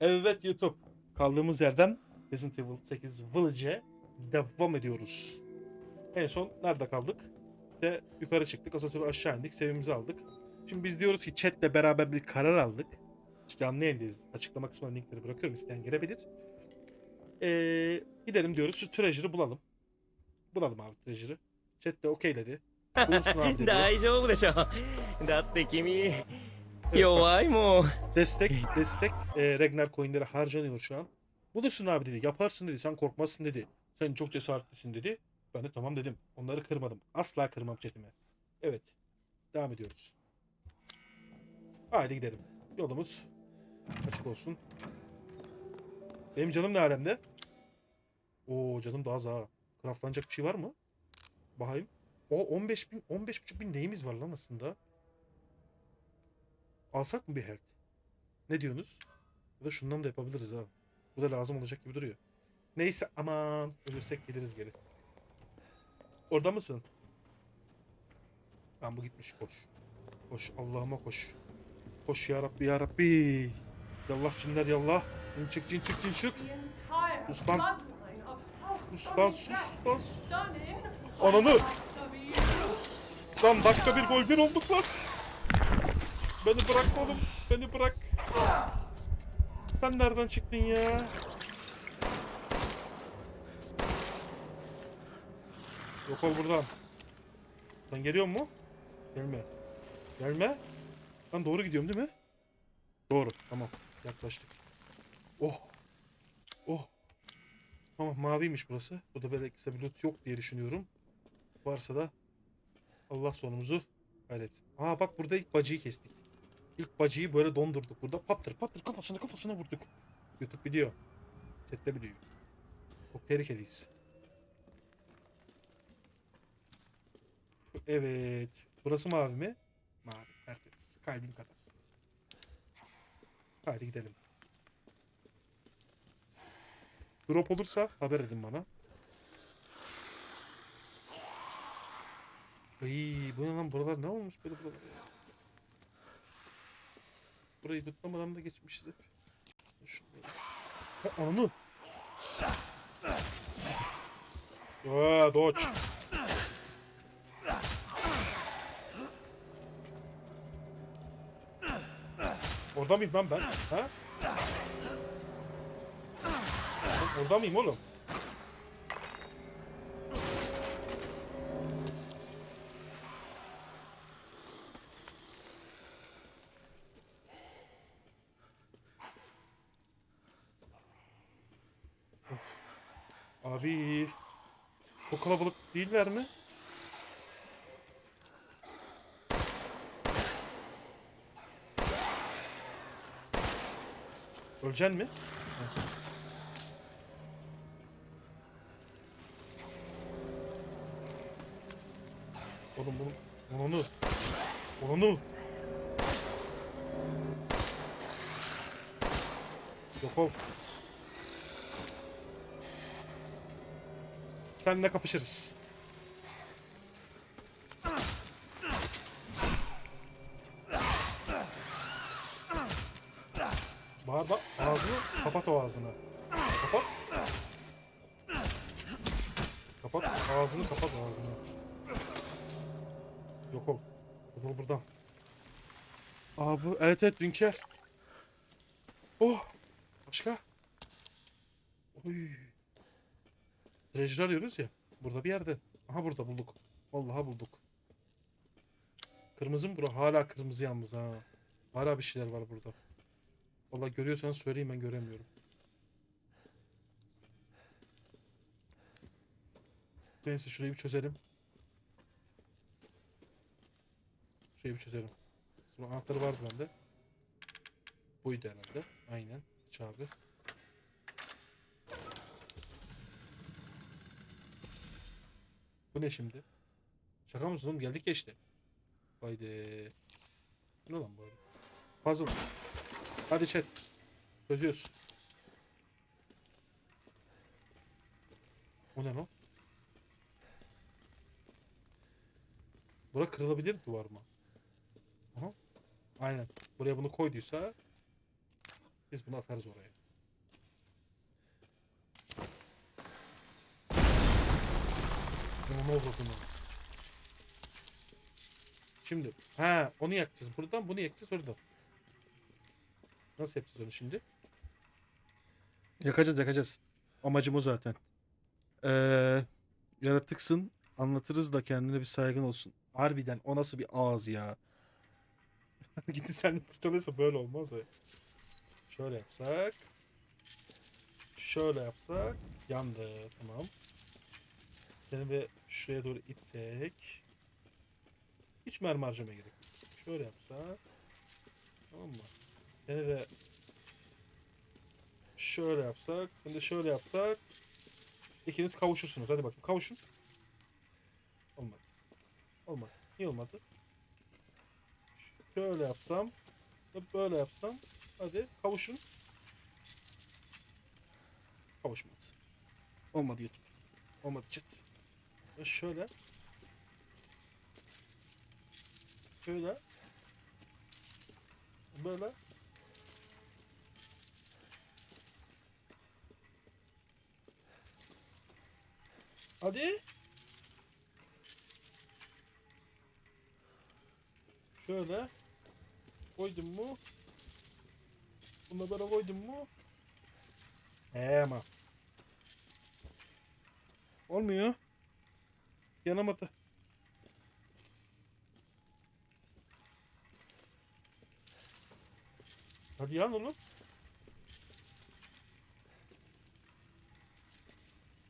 Evet YouTube. Kaldığımız yerden Resident Evil 8 Village'e devam ediyoruz. En son nerede kaldık? İşte yukarı çıktık. Asansörü aşağı indik. Sevimizi aldık. Şimdi biz diyoruz ki chatle beraber bir karar aldık. Canlı yayındayız. Açıklama kısmına linkleri bırakıyorum. isteyen girebilir. Ee, gidelim diyoruz. Şu treasure'ı bulalım. Bulalım abi treasure'ı. Chat de okeyledi. Bulursun abi dedi. 大丈夫でしょだって君 弱いもん Destek, destek e, Ragnar coinleri harcanıyor şu an. Bulursun abi dedi. Yaparsın dedi. Sen korkmazsın dedi. Sen çok cesaretlisin dedi. Ben de tamam dedim. Onları kırmadım. Asla kırmam chatime. Evet. Devam ediyoruz. Haydi gidelim. Yolumuz açık olsun. Benim canım ne alemde? Oo canım daha az ha. Craftlanacak bir şey var mı? Bakayım. O 15 bin, 15 buçuk bin neyimiz var lan aslında? Alsak mı bir health? Ne diyorsunuz? Ya da şundan da yapabiliriz ha. Bu da lazım olacak gibi duruyor. Neyse aman ölürsek geliriz geri. Orada mısın? Lan bu gitmiş koş. Koş Allah'ıma koş. Koş ya Rabbi ya Rabbi. Yallah cinler yallah. Cin çık cin çık cin çık. Sus lan. Sus lan. Ananı. Lan dakika bir gol bir olduk lan. Beni bırakma oğlum. Beni bırak. Sen nereden çıktın ya? Yok ol buradan. Sen geliyor mu? Gelme. Gelme. Ben doğru gidiyorum değil mi? Doğru. Tamam. Yaklaştık. Oh. Oh. Tamam maviymiş burası. Burada böyle ekstra bir loot yok diye düşünüyorum. Varsa da Allah sonumuzu hayretsin. Aa bak burada ilk bacıyı kestik. İlk bacıyı böyle dondurduk burada. Patır patır kafasına kafasına vurduk. YouTube biliyor. Chat'te biliyor. Çok tehlikeliyiz. Evet. Burası mavi mi? Mavi. Tertemiz. Kalbim kadar. Hadi gidelim. Drop olursa haber edin bana. Ay, bu ne lan buralar ne olmuş böyle buralar? Burayı tutlamadan da geçmişiz hep. Ha, ananı! Aa, dodge. Orada mıyım lan ben? Ha? Orada mıyım oğlum? Abi çok kalabalık değiller mi? Öleceksin mi? Oğlum bunu onu onu Yok ol. Seninle kapışırız. Bağır bak ağzını kapat o ağzını. Kapat. Kapat ağzını kapat ağzını. Yok ol. Ol buradan. Aa bu evet evet Dünker. Oh. Başka? Oy. Treasure arıyoruz ya. Burada bir yerde. Aha burada bulduk. Vallahi bulduk. Kırmızı mı bura? Hala kırmızı yalnız ha. Hala bir şeyler var burada. Vallahi görüyorsanız söyleyin ben göremiyorum. Neyse şurayı bir çözelim. Şurayı bir çözelim. Sonra anahtarı vardı bende. Buydu herhalde. Aynen. Aç Bu ne şimdi? Şaka mısın oğlum? Geldik ya işte. Haydi. Ne lan bu? arada? Puzzle. Hadi chat. Çözüyoruz. O ne lan? Bura kırılabilir duvar mı? Aha. Aynen. Buraya bunu koyduysa Biz bunu atarız oraya. Vurdum onu. Şimdi ha onu yakacağız buradan bunu yakacağız oradan. Nasıl yapacağız onu şimdi? Yakacağız yakacağız. Amacım o zaten. Ee, yaratıksın anlatırız da kendine bir saygın olsun. Harbiden o nasıl bir ağız ya. Gitti sen fırçalıyorsa böyle olmaz ya. Şöyle yapsak. Şöyle yapsak. Yandı. Tamam. Seni de şuraya doğru itsek. Hiç mermi harcamaya gerek. Şöyle yapsak. Tamam mı? Seni de şöyle yapsak. Seni de şöyle yapsak. İkiniz kavuşursunuz. Hadi bakayım kavuşun. Olmadı. Olmadı. Niye olmadı? Şöyle yapsam. ve Böyle yapsam. Hadi kavuşun. Kavuşmadı. Olmadı YouTube. Olmadı çıt. Şöyle. Şöyle. Böyle. Hadi. Şöyle. Koydum mu? Bunu böyle koydum mu? Ee ama. Olmuyor. Yanamadı. Hadi yan oğlum.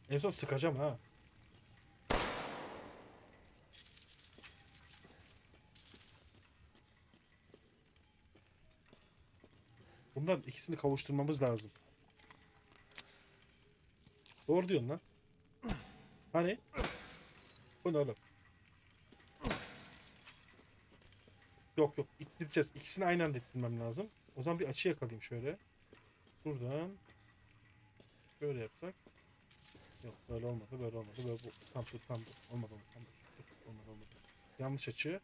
En son sıkacağım ha. Bunların ikisini kavuşturmamız lazım. Doğru diyorsun lan. Hani? Bu ne? Yok yok ittireceğiz. İkisini aynı anda ittirmem lazım. O zaman bir açı yakalayayım şöyle. Buradan. Böyle yapsak. Yok böyle olmadı böyle olmadı. Böyle bu tam dur tam dur. Olmadı olmadı tam dur. Olmadı olmadı. Yanlış açı.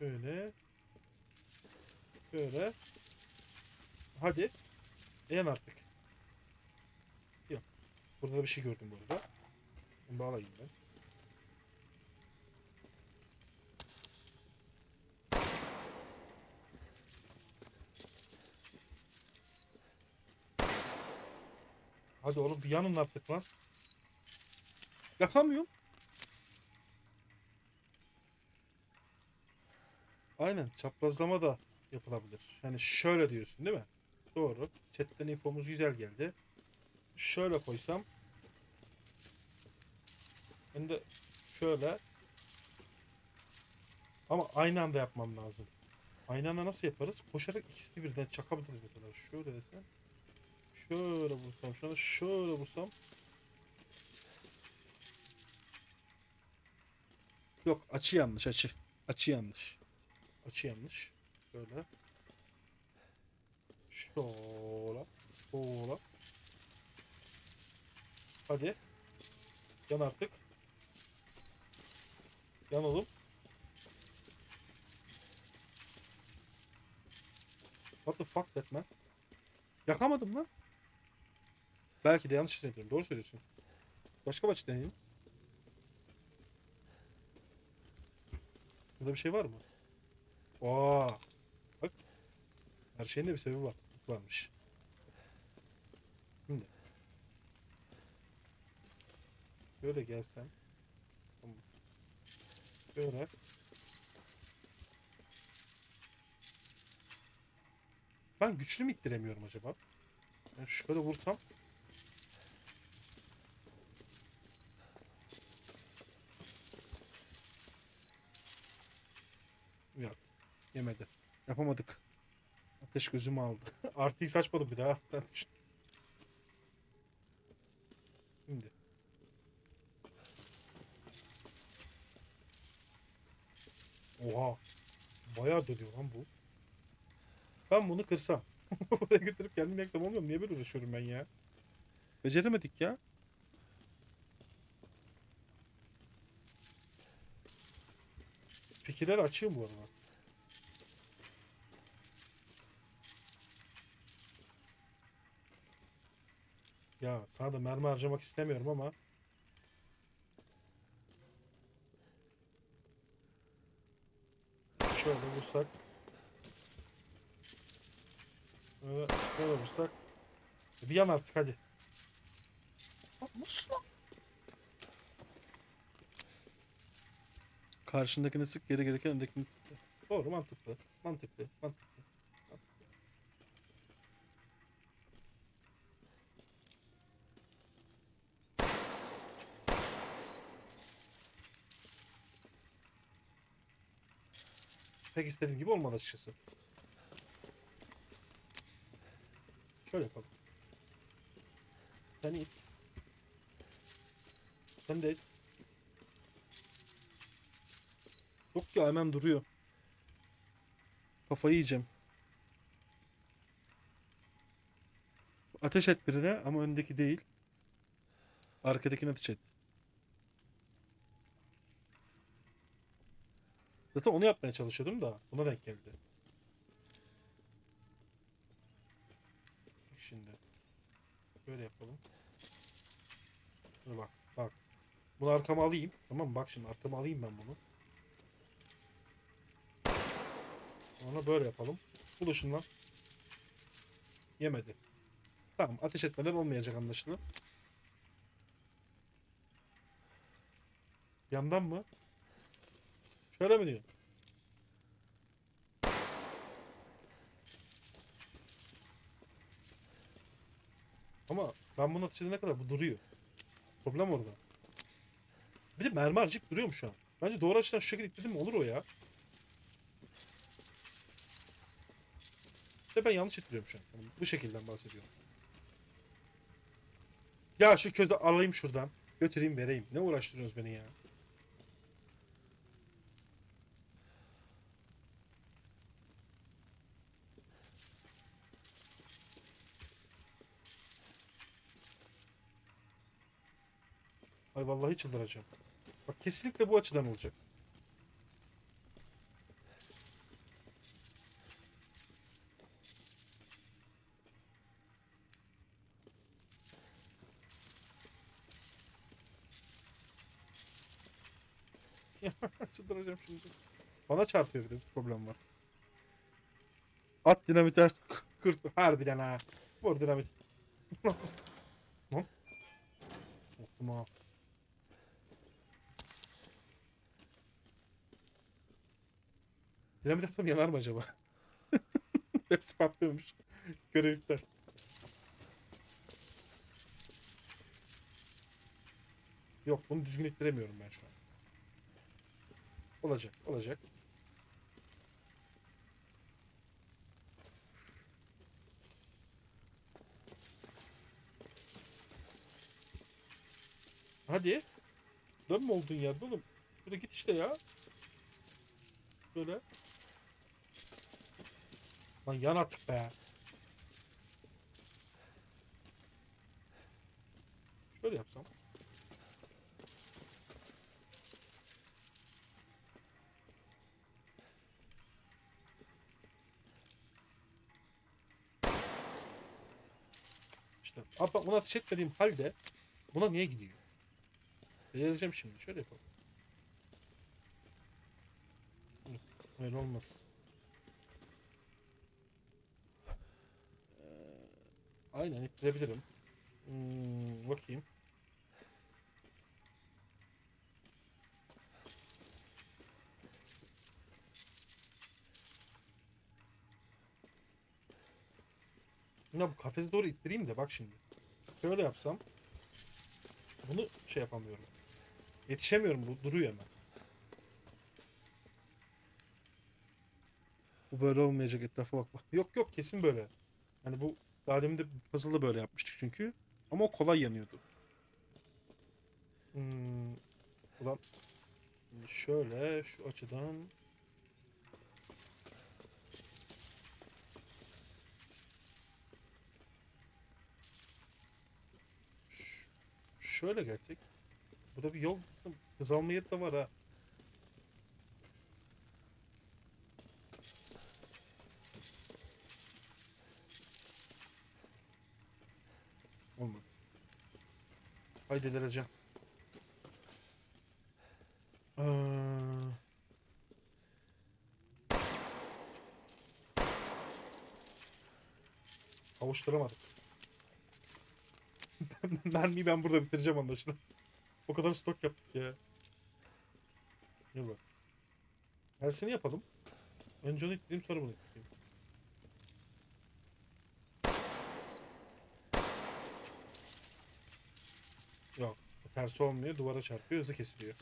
Böyle. Böyle. Hadi. Yan artık. Yok. Burada da bir şey gördüm bu arada. Bunu ben. Hadi oğlum bir yanın artık lan. Yakamıyorum. Aynen çaprazlama da yapılabilir. Yani şöyle diyorsun değil mi? Doğru. Chatten infomuz güzel geldi. Şöyle koysam. De şöyle. Ama aynı anda yapmam lazım. Aynı anda nasıl yaparız? Koşarak ikisini birden çakabiliriz mesela. Şöyle desem. Şöyle vursam şuna şöyle vursam. Yok açı yanlış açı. Açı yanlış. Açı yanlış. Şöyle. Şöyle. Şöyle. Hadi. Yan artık. Yan oğlum. What the fuck that man? Yakamadım lan. Belki de yanlış hissediyorum. Doğru söylüyorsun. Başka maç deneyeyim. Burada bir şey var mı? Aa, bak. Her şeyin de bir sebebi var. Varmış. Şimdi. Böyle gelsem. Böyle. Ben güçlü mü ittiremiyorum acaba? Ben şöyle vursam. Yok. Yemedi. Yapamadık. Ateş gözümü aldı. Artıyı saçmadım bir daha. Sen düşün. Oha. Bayağı dönüyor lan bu. Ben bunu kırsam. Buraya götürüp kendim yaksam olmuyor mu? Niye böyle uğraşıyorum ben ya? Beceremedik ya. Fikirler açığım bu arada. Ya sana da mermi harcamak istemiyorum ama vursak. Böyle, böyle vursak. Bir yan artık hadi. Lan Nasıl lan? Karşındakini sık geri gereken öndekini tıkla. Doğru. Mantıklı. Mantıklı. mantıklı. Pek istediğim gibi olmadı açıkçası. Şöyle yapalım. Sen it. Sen de it. Yok ya hemen duruyor. Kafayı yiyeceğim. Ateş et birine ama öndeki değil. Arkadakine ateş et. Zaten onu yapmaya çalışıyordum da buna denk geldi. Şimdi böyle yapalım. Dur bak bak. Bunu arkama alayım. Tamam mı? Bak şimdi arkama alayım ben bunu. Sonra böyle yapalım. Buluşun lan. Yemedi. Tamam ateş etmeden olmayacak anlaşılan. Yandan mı? Şöyle mi diyor? Ama ben bunu edene kadar bu duruyor. Problem orada. Bir de mermi harcayıp duruyor mu şu an? Bence doğru açıdan şu şekilde mi olur o ya. Ve ben yanlış ittiriyorum şu an. Yani bu şekilden bahsediyorum. Ya şu közü alayım şuradan. Götüreyim vereyim. Ne uğraştırıyorsunuz beni ya? Ay vallahi çıldıracağım. Bak kesinlikle bu açıdan olacak. Çıldıracağım şimdi. Bana çarpıyor bir de problem var. At dinamite kırt. Harbiden ha. Vur dinamit. Lan. Korktum ha. Dinamit atsam yanar mı acaba? Hepsi patlıyormuş. Görev iptal. Yok bunu düzgün ittiremiyorum ben şu an. Olacak, olacak. Hadi. Dönme oldun ya oğlum. Böyle git işte ya. Böyle. Lan yan artık be. Şöyle yapsam. İşte abi bak buna ateş etmediğim halde buna niye gidiyor? Delireceğim şimdi. Şöyle yapalım. Öyle olmaz. Aynen ittirebilirim. Hmm, bakayım. Ya bu kafese doğru ittireyim de bak şimdi. Şöyle yapsam. Bunu şey yapamıyorum. Yetişemiyorum bu duruyor hemen. Bu böyle olmayacak etrafa bak. bak. Yok yok kesin böyle. Hani bu daha demin de puzzle'ı böyle yapmıştık çünkü. Ama o kolay yanıyordu. Hmm. Ulan şöyle şu açıdan Ş- şöyle gelsek. Burada bir yol hız alma yeri de var ha. Olmadı. Hay delireceğim. Ee... Kavuşturamadık. Mermiyi ben burada bitireceğim anlaşılan. O kadar stok yaptık ya. Bak. Tersini yapalım. Önce onu ittireyim sonra bunu ittireyim. Tersi olmuyor. Duvara çarpıyor. Hızı kesiliyor.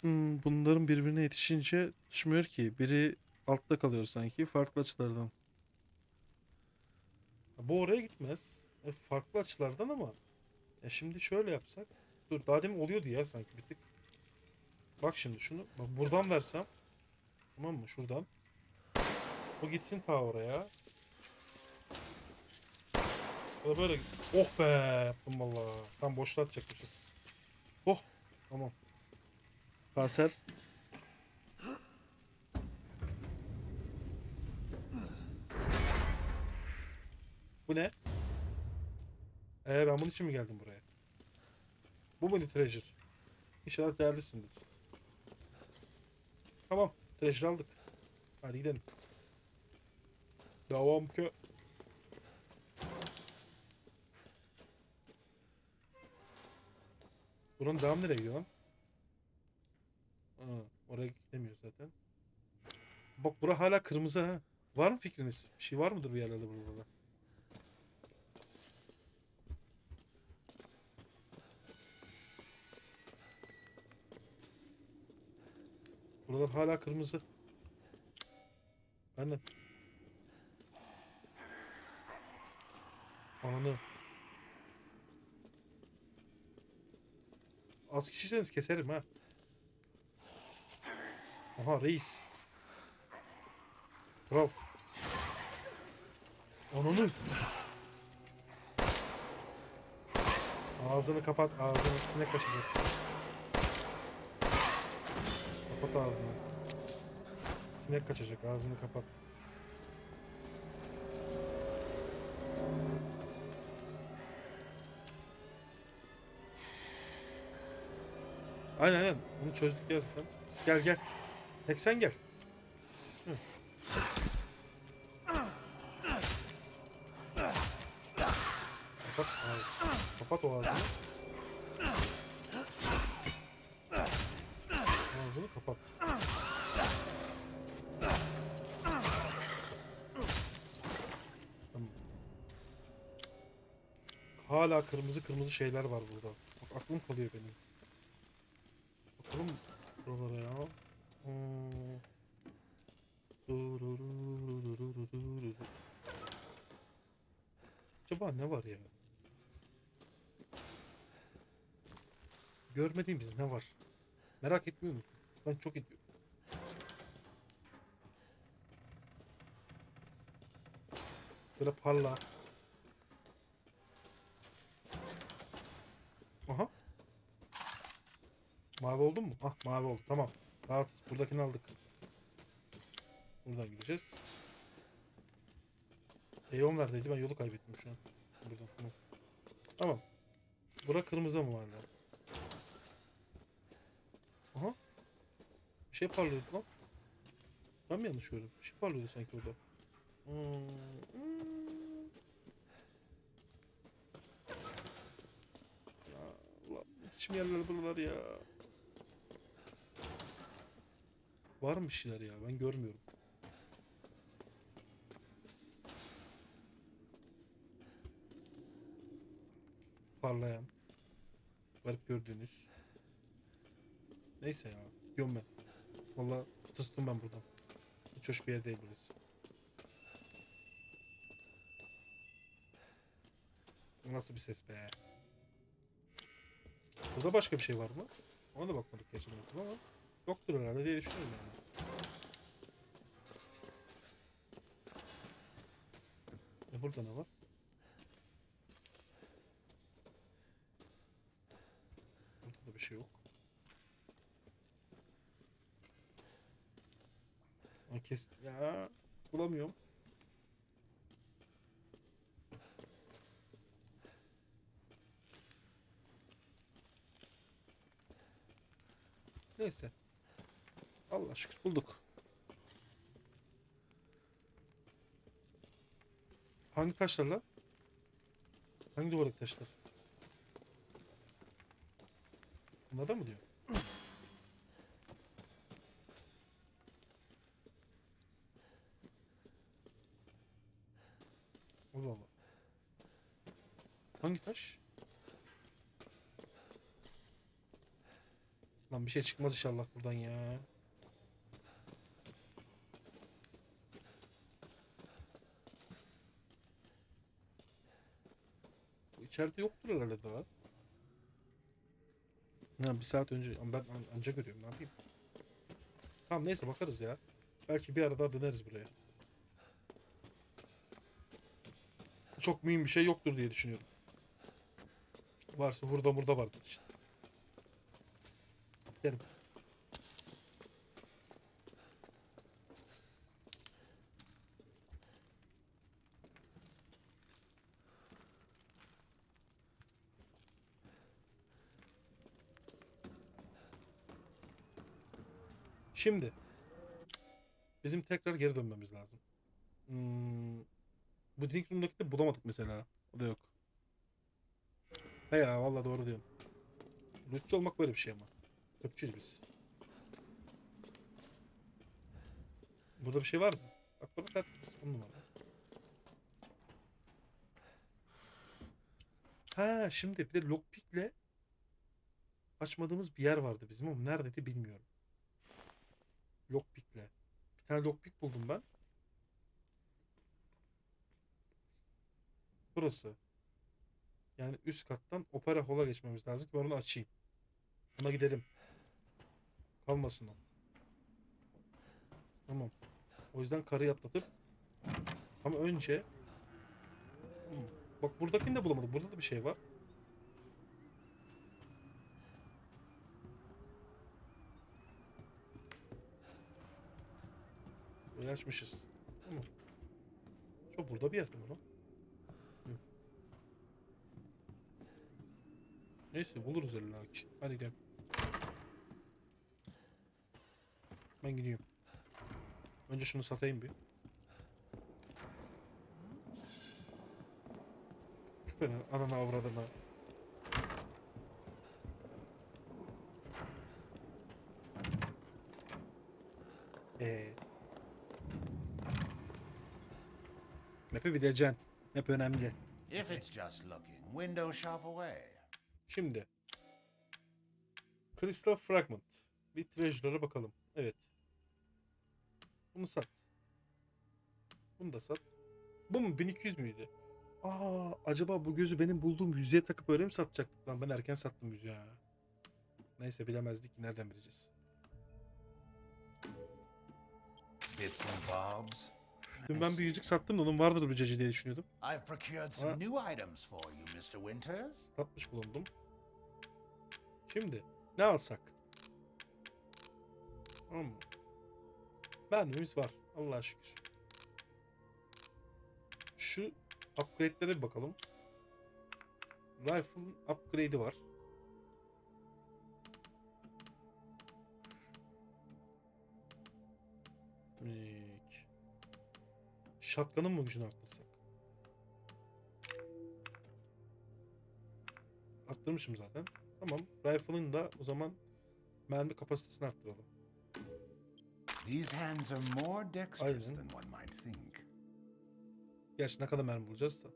Hmm, bunların birbirine yetişince tutuşmuyor ki. Biri altta kalıyor sanki. Farklı açılardan. Bu oraya gitmez. E, farklı açılardan ama. Ya şimdi şöyle yapsak. Dur daha demin oluyordu ya sanki bir tık. Bak şimdi şunu. Bak buradan versem. Tamam mı? Şuradan. O gitsin ta oraya. O da böyle. Oh be. Yaptım valla. Tam boşluğa atacakmışız. Oh. Tamam. Kanser. Bu ne? Ee ben bunun için mi geldim buraya? Bu mu treasure? İnşallah değerlisindir. Tamam. Treasure aldık. Hadi gidelim. Devam ki. Buranın devam nereye gidiyor lan? Aa, oraya gidemiyor zaten. Bak bura hala kırmızı ha. Var mı fikriniz? Bir şey var mıdır bir yerlerde burada? Buralar hala kırmızı. Aynen. Ananı. Az kişiseniz keserim ha. Aha reis. Kral. Ananı. Ağzını kapat. Ağzını sinek kaçacak. Kapat ağzını. Sinek kaçacak. Ağzını kapat. Aynen aynen. Bunu çözdük ya. Gel gel. Tek sen gel. Hı. Kapat ağzını. Kapat o ağzını. Ağzını kapat. Hala kırmızı kırmızı şeyler var burada. Bak aklım kalıyor benim. Acaba ne var ya? Görmediğimiz ne var? Merak etmiyor musun? Ben çok ediyorum. Böyle parla. Aha. Mavi oldun mu? Ah mavi oldu. Tamam. Rahatsız. Buradakini aldık. Buradan gideceğiz. Eon neredeydi? Ben yolu kaybettim şu an. Buradan. Tamam. Tamam. Bura kırmızı mı hala? Aha. Bir şey parlıyordu lan. Ben mi yanlış gördüm? Bir şey parlıyordu sanki orada. Hmm. ne biçim yerler buralar ya. Var mı bir şeyler ya? Ben görmüyorum. parlayan. Garip gördüğünüz. Neyse ya. Gidiyorum ben. Valla tırstım ben buradan. Hiç hoş bir yer değil burası. Nasıl bir ses be. Burada başka bir şey var mı? Ona da bakmadık geçen hafta ama yoktur herhalde diye düşünüyorum yani. E burada ne var? şey yok. Kes ya bulamıyorum. Neyse. Allah şükür bulduk. Hangi taşlar lan? Hangi duvardaki taşlar? Bunlardan mı diyor? Allah Allah. Hangi taş? Lan bir şey çıkmaz inşallah buradan ya. Bu içeride yoktur herhalde daha. Ya bir saat önce ben an- anca görüyorum ne yapayım. Tamam neyse bakarız ya. Belki bir ara daha döneriz buraya. Çok mühim bir şey yoktur diye düşünüyorum. Varsa hurda murda vardır işte. Gidelim. Şimdi bizim tekrar geri dönmemiz lazım. Hmm, bu Drink Room'daki de bulamadık mesela. O da yok. He ya vallahi doğru diyorsun. Lootçu olmak böyle bir şey ama. Öpçüyüz biz. Burada bir şey var mı? Bak burada kat on numara. Ha şimdi bir de lockpick'le açmadığımız bir yer vardı bizim ama neredeydi bilmiyorum. Lockpick'le. Bir tane lockpick buldum ben. Burası. Yani üst kattan opera hall'a geçmemiz lazım ki ben onu açayım. Ona gidelim. Kalmasın o. Tamam. O yüzden karıyı atlatıp ama önce Hmm. Bak buradakini de bulamadık. Burada da bir şey var. Burayı açmışız. Tamam. Şu burada bir yerde mi lan? Neyse buluruz illa ki. Hadi gel. Ben gidiyorum. Önce şunu satayım bir. Ben anana avradına. Eee. Map'i bileceksin. Map önemli. If it's just looking, window shop away. Şimdi. Crystal Fragment. Bir treasure'lara bakalım. Evet. Bunu sat. Bunu da sat. Bu mu? 1200 müydü? Aa, acaba bu gözü benim bulduğum yüzüğe takıp öyle mi satacaktık lan? Ben erken sattım yüzüğü ha. Neyse bilemezdik. Nereden bileceğiz? Bits and bobs. Dün ben bir yüzük sattım da onun vardır bir cacı diye düşünüyordum. I've procured some new items for you, Mr. Winters. Satmış bulundum. Şimdi ne alsak? Tamam mı? Mermimiz var. Allah'a şükür. Şu upgrade'lere bir bakalım. Rifle'ın upgrade'i var. Shotgun'ın mı gücünü arttırsak? Arttırmışım zaten. Tamam. Rifle'ın da o zaman mermi kapasitesini arttıralım. These hands are more dexterous than one might think. Gerçi ne kadar mermi bulacağız da.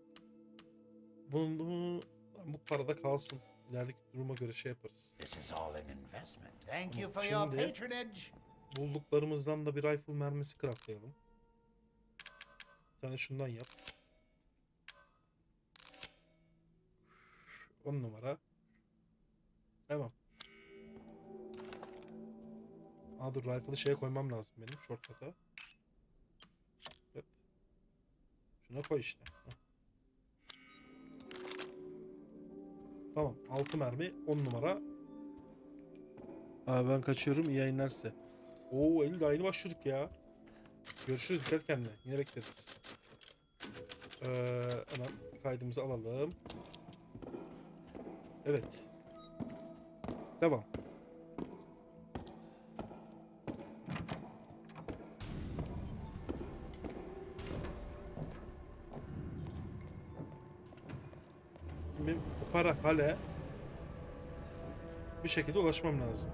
Bunu bu parada kalsın. İlerideki duruma göre şey yaparız. This is all an investment. Thank you for your patronage. Bulduklarımızdan da bir rifle mermisi craftlayalım. Bir tane şundan yap. 10 numara. Tamam. Aa dur rifle'ı şeye koymam lazım benim shortcut'a. Evet. Şuna koy işte. Tamam 6 mermi 10 numara. Abi ben kaçıyorum iyi yayınlar size. Oo Eylül daha yeni başladık ya. Görüşürüz dikkat kendine. Yine bekleriz. Ee, hemen kaydımızı alalım. Evet. Devam. Şimdi para hale bir şekilde ulaşmam lazım.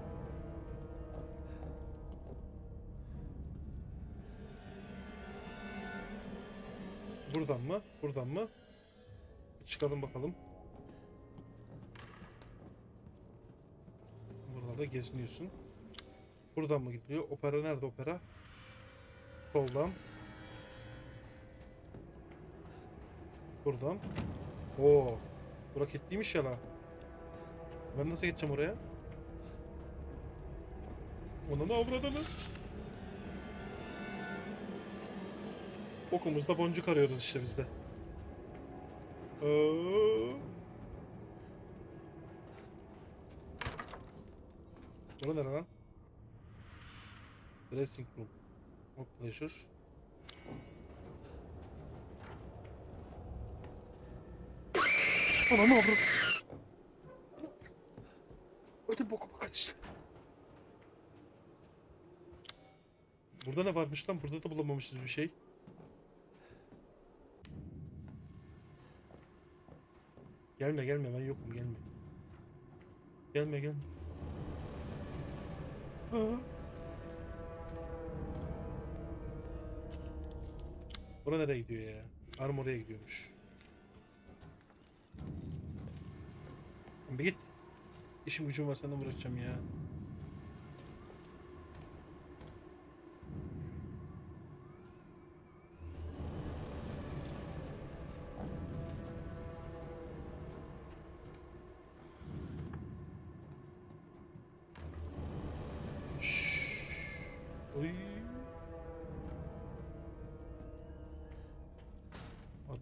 Buradan mı? Buradan mı? Çıkalım bakalım. Buralarda geziniyorsun. Buradan mı gidiliyor? Opera nerede opera? Soldan. Buradan. Oo. Bura kilitliymiş ya la. Ben nasıl geçeceğim oraya? Ona ne avradını? Okumuzda boncuk arıyoruz işte bizde. Aa. Bura nere lan? Dressing room. Hop pleasure. Anam avrum. Ödüm bokuma kaçtı. Burada ne varmış lan? Burada da bulamamışız bir şey. Gelme gelme ben yokum gelme. Gelme gelme. Ha. Bura nereye gidiyor ya? Armor'a gidiyormuş. Bir git. İşim gücüm var senden uğraşacağım ya.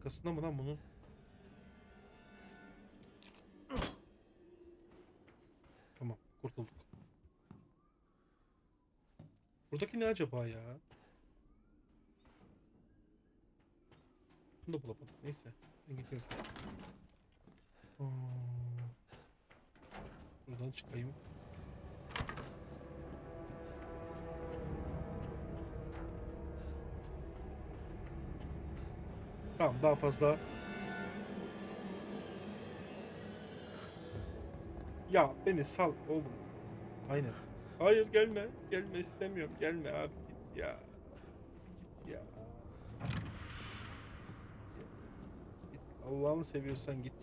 Arkasında mı lan bunun? Tamam, kurtulduk. Buradaki ne acaba ya? Bunu da bulamadım. Neyse, ben gidiyorum. Aa, Buradan çıkayım. Tamam, daha fazla Ya beni sal oğlum. Aynen. Hayır gelme. Gelme istemiyorum. Gelme abi git ya. Git ya. Git. Allah'ını seviyorsan git.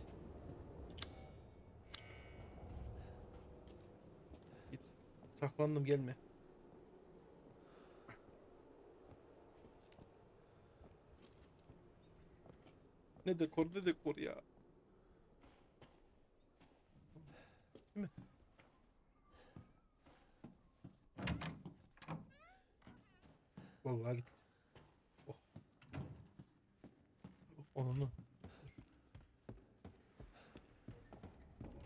Git. Saklandım gelme. Ne dekor ne dekor ya. Değil mi? Vallahi gitti. Oh. Onu.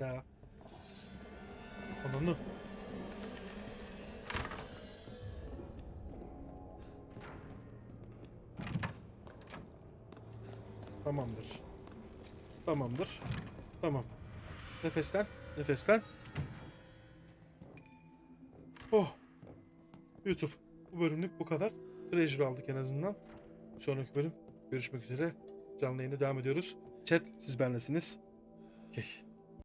Ya. Tamam. Nefesten. Nefesten. Oh. YouTube. Bu bölümlük bu kadar. Treasure aldık en azından. Sonraki bölüm görüşmek üzere. Canlı yayında devam ediyoruz. Chat siz benlesiniz. Okay.